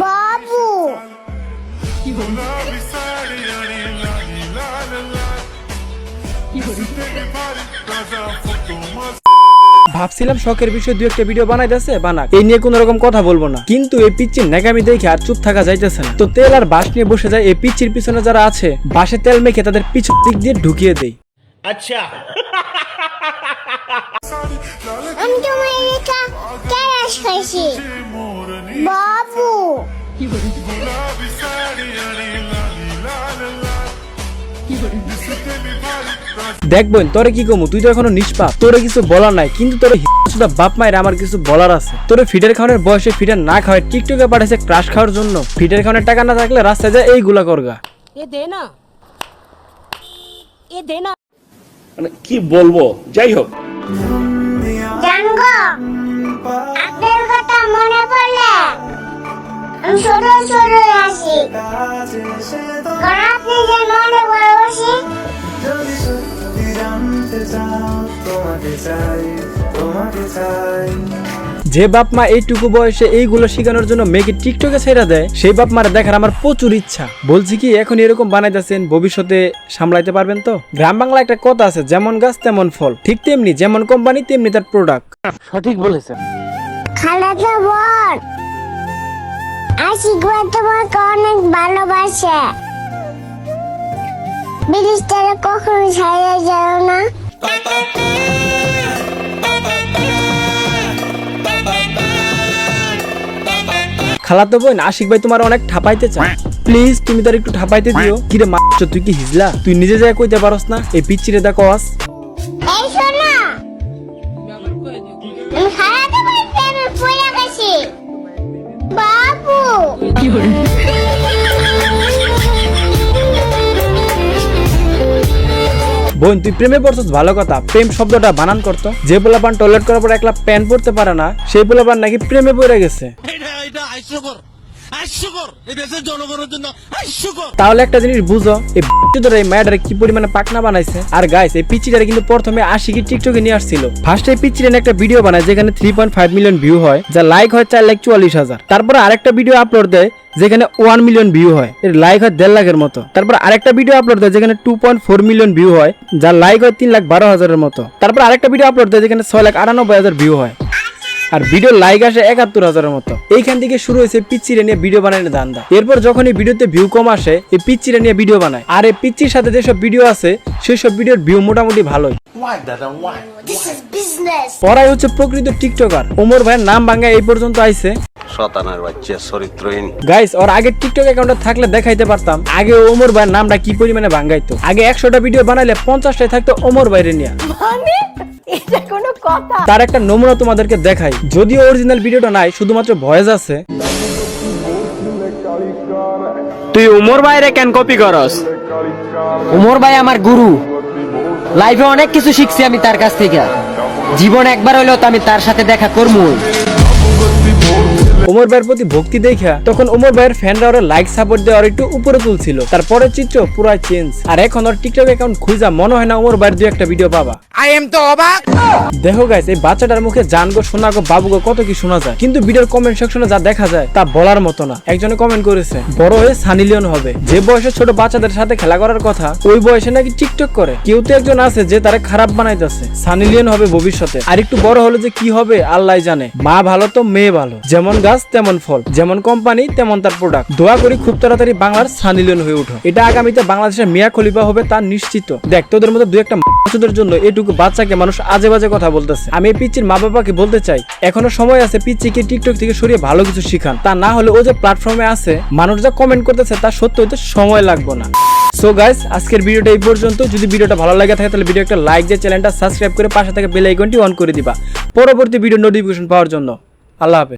বাবু ভাবছিলাম শখের বিষয়ে দু একটা ভিডিও বানাই দিয়েছে বানাক। এই নিয়ে কোন রকম কথা বলব না। কিন্তু এই পিচ্চির নাকামি দেখে আর চুপ থাকা যাইতেছে না। তো তেল আর বাঁশ নিয়ে বসে যায় এই পিচ্চির পিছনে যারা আছে বাসে তেল মেখে তাদের পিছন দিক দিয়ে ঢুকিয়ে দেয় আচ্ছা। আমি এটা বাবু। দেখ বোন তোরে কি কমু? তুই তো এখনও নিষ্পাপ। তোরে কিছু বলার নাই কিন্তু তোরে শুধু বাপ মায়ের আমার কিছু বলার আছে। তোরে ফিডার খাওয়ানোর বয়সে ফিডার না খাওয়ায় টিকটকে পাঠাইছে ক্রাশ খাওয়ার জন্য। ফিডার খাওয়ানোর টাকা না থাকলে রাস্তায় যায় এইগুলা করগা। এ দে না। এ দে না। মানে কি বলব? যাই হোক। তোমাকে আপনার কথা মনে পড়লে আমি ছোট ছোট আসি। কারণ আপনি যে মনে বসি। যে বাপ মা এইটুকু বয়সে এইগুলো শেখানোর জন্য মেয়েকে টিকটকে ছেড়ে দেয় সেই বাপ মারা দেখার আমার প্রচুর ইচ্ছা। বলছি কি এখন এরকম বানাইতেছেন ভবিষ্যতে সামলাইতে পারবেন তো? গ্রাম বাংলা একটা কথা আছে যেমন গাছ তেমন ফল। ঠিক তেমনি যেমন কোম্পানি তেমনি তার প্রোডাক্ট সঠিক বলেছেন। আশিকবার তোমাকে অনেক ভালোবাসে। কখনো ছাড়া যাও খালাতো বোন আশিক ভাই তোমার অনেক ঠাপাইতে চায়। প্লিজ তুমি তার একটু ঠাপাইতে দিও। কিরে মাছ তুই কি হিজলা? তুই নিজে যায় কইতে পারস না। এই পিচ্চিরে দা কস এই শোনো। আমি খালাতো বোন প্রেমে পড়ে গেছি। বাবু। বোন তুই প্রেমে পড়ছস ভালো কথা। প্রেম শব্দটা বানান করতো। যে পোলাপান টয়লেট করার পর একলা প্যান পরতে পারে না সেই পোলাপান নাকি প্রেমে পড়ে গেছে। হাস্যকর তাহলে একটা জিনিস বুঝো, এই কি পাকনা বানাইছে? আর গাইস এই পিচিটারে কিন্তু প্রথমে আশিকি টিকটকে নিয়ে আসছিল। এই একটা ভিডিও বানায় যেখানে three point five million view হয়, যা লাইক হয় চার লাখ চুয়াল্লিশ হাজার। তারপরে আরেকটা ভিডিও আপলোড দেয়, যেখানে ওয়ান মিলিয়ন ভিউ হয়, এর লাইক হয় দেড় লাখের মতো। তারপর আরেকটা ভিডিও আপলোড দেয়, যেখানে two point four million view হয় যার লাইক হয় তিন লাখ বারো হাজারের মতো। তারপর আরেকটা ভিডিও আপলোড দেয়, যেখানে ছয় লাখ আটানব্বই হাজার ভিউ হয়। আর ভিডিও লাইক আসে একাত্তর হাজারের মতো। এইখান থেকে শুরু হয়েছে পিচ্চিরে নিয়ে ভিডিও বানানোর ধান্দা। এরপর যখন এই ভিডিওতে ভিউ কম আসে এই পিচ্চিরে নিয়ে ভিডিও বানায়। আর এই পিচ্চির সাথে যেসব ভিডিও আছে সেসব ভিডিওর ভিউ মোটামুটি ভালোই। দিস পড়াই হচ্ছে প্রকৃত টিকটকার। ওমর ভাইয়ের নাম ভাঙ্গা এই পর্যন্ত আইছে। শতানার বাচ্চা চরিত্রহীন। গাইস ওর আগে টিকটক অ্যাকাউন্টে থাকলে দেখাইতে পারতাম। আগে ওমর ভাইয়ের নামটা কি পরিমাণে ভাঙ্গাইতো আগে একশোটা ভিডিও বানাইলে পঞ্চাশটাই থাকতো ওমর বাইরে নিয়ে। মানে? এটা কোনো কথা। তার একটা নমুনা তোমাদেরকে দেখাই। যদিও অরিজিনাল ভিডিওটা নাই শুধুমাত্র ভয়েস আছে। তুই উমর ভাই রে কেন কপি করস? উমর ভাই আমার গুরু। লাইফে অনেক কিছু শিখছি আমি তার কাছ থেকে। জীবন একবার হইলেও তো আমি তার সাথে দেখা করব ওমর ভাইয়ের প্রতি ভক্তি দেখা তখন ওমর ভাইয়ের ফ্যানরা ওরা লাইক সাপোর্ট দিয়ে ওর একটু উপরে তুলছিল। তারপরে চিত্র পুরাই চেঞ্জ আর এখন ওর টিকটক অ্যাকাউন্ট খুঁজা মনে হয় না ওমর ভাইয়ের দু একটা ভিডিও পাবা। আই এম তো অবাক দেখো গাইস এই বাচ্চাটার মুখে জান গো শোনা গো বাবু গো কত কি শোনা যায়। কিন্তু ভিডিওর কমেন্ট সেকশনে যা দেখা যায় তা বলার মতো না। একজনে কমেন্ট করেছে বড় হয়ে সানি লিওন হবে। যে বয়সে ছোট বাচ্চাদের সাথে খেলা করার কথা ওই বয়সে নাকি টিকটক করে। কেউ তো একজন আছে যে তারা খারাপ বানাইতেছে। সানি লিওন হবে ভবিষ্যতে। আর একটু বড় হলে যে কি হবে আল্লাহ জানে। মা ভালো তো মেয়ে ভালো। যেমন গাছ তেমন ফল। যেমন কোম্পানি তেমন তার প্রোডাক্ট দোয়া করি খুব তাড়াতাড়ি বাংলার সানি লিওন হয়ে উঠো এটা আগামীতে বাংলাদেশের মিয়া খলিফা হবে তার নিশ্চিত। দেখ, তোদের মধ্যে দু একটা মাসুদের জন্য এটুকু বাচ্চাকে মানুষ আজে বাজে কথা বলতেছে। আমি এই পিচ্চির মা বাবাকে বলতে চাই, এখনও সময় আছে পিচ্চিকে টিকটক থেকে সরিয়ে ভালো কিছু শিখান। তা না হলে ও যে প্ল্যাটফর্মে আছে, মানুষ যা কমেন্ট করতেছে তা সত্য হইতে সময় লাগবে না। সো গাইস আজকের ভিডিওটা এই পর্যন্ত। যদি ভিডিওটা ভালো লাগে থাকে, তাহলে ভিডিও একটা লাইক দিয়ে চ্যানেলটা সাবস্ক্রাইব করে পাশে থেকে বেল আইকনটি অন করে দিবা। পরবর্তী ভিডিও নোটিফিকেশন পাওয়ার জন্য। আল্লাহ হাফেজ।